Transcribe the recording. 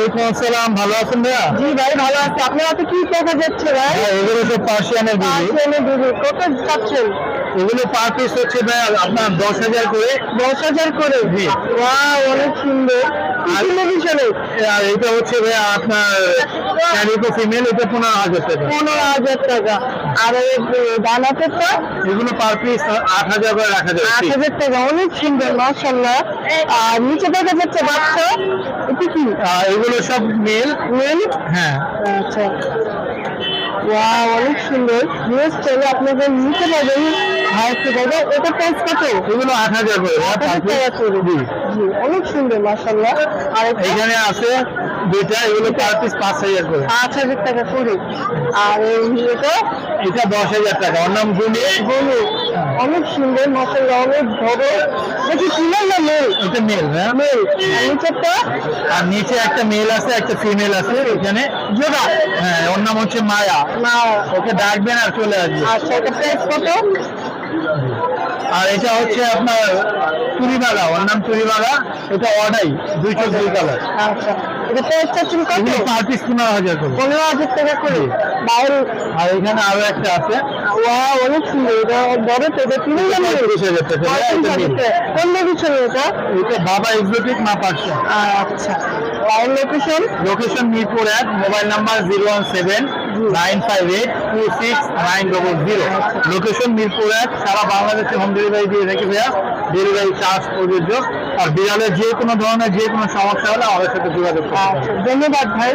আসসালাম ভালো আছেন ভাইয়া? জি ভাই ভালো আছে। আপনার হাতে কি দেখা যাচ্ছে ভাই? হ্যাঁ, এগুলো তো পার্সিয়ানের বিবি পার্সিয়ানের বিবি কত চাচ্ছেন এগুলো পার পিস হচ্ছে ভাইয়া আপনার দশ হাজার করে। দশ হাজার করে? জি। অনেক সুন্দর। আর এটা হচ্ছে ভাইয়া আপনার ক্যারিকো ফিমেল এটা পনেরো হাজার টাকা। পনেরো হাজার টাকা। আর ডান হাতেরটা এগুলো পার পিস আট হাজার করে রাখা যাবে আট হাজার টাকা অনেক সুন্দর মাশাল্লাহ আর নিচে দেখা যাচ্ছে বাচ্চা? এটি কি? এগুলো সব মেল মেল হ্যাঁ। আচ্ছা। ওয়াও অনেক সুন্দর। নিউজ চলে আপনাদের নিতে পারবেন ভারত থেকে এটা প্রাইস কত? এগুলো আট হাজার করে। আট হাজার করে। জি। জি অনেক সুন্দর মাশাল্লাহ আর এখানে আছে দুইটা এগুলো পার পিস পাঁচ হাজার করে। পাঁচ হাজার টাকা করে। আর এটা এটা দশ হাজার টাকা। ওর নাম গুলি গরু অনেক সুন্দর মাশাল্লাহ অনেক বড়। দেখি না মেল এটা মেল হ্যাঁ? মেল। আর নিচেরটা? আর নিচে একটা মেল আছে একটা ফিমেল আছে এখানে জোড়া। হ্যাঁ ওর নাম হচ্ছে মায়া। ওকে ডাকবেন আর চলে আসবে। আচ্ছা এটা প্রাইস কত? আর এটা হচ্ছে আপনার তুরিবালা ওর নাম তুরিবালা এটা অর্ডাই দুই চোখ দুই কালার আচ্ছা। এটা প্রাইস চাচ্ছেন কত? এগুলো পার পিস পনেরো হাজার করে। পনেরো হাজার টাকা করে। বাইরে আর এখানে আরও একটা আছে। অনেক সুন্দর। এটা বড় তো এটা কিনে এটা যাবে পঁয়ত্রিশ হাজার টাকা। কোন লোকেশন এটা? এটা বাবা এক্সোটিক মা আচ্ছা। লোকেশন লোকেশন মিরপুর এক mobile number zero one seven nine five eight two six nine double zero. Location Mirpur এক সারা বাংলাদেশে হোম ডেলিভারি দিয়ে থাকি ভাইয়া ডেলিভারি চার্জ প্রযোজ্য। আর বিড়ালের যে কোনো ধরনের যে কোনো সমস্যা হলে আমাদের সাথে যোগাযোগ আচ্ছা ধন্যবাদ ভাই।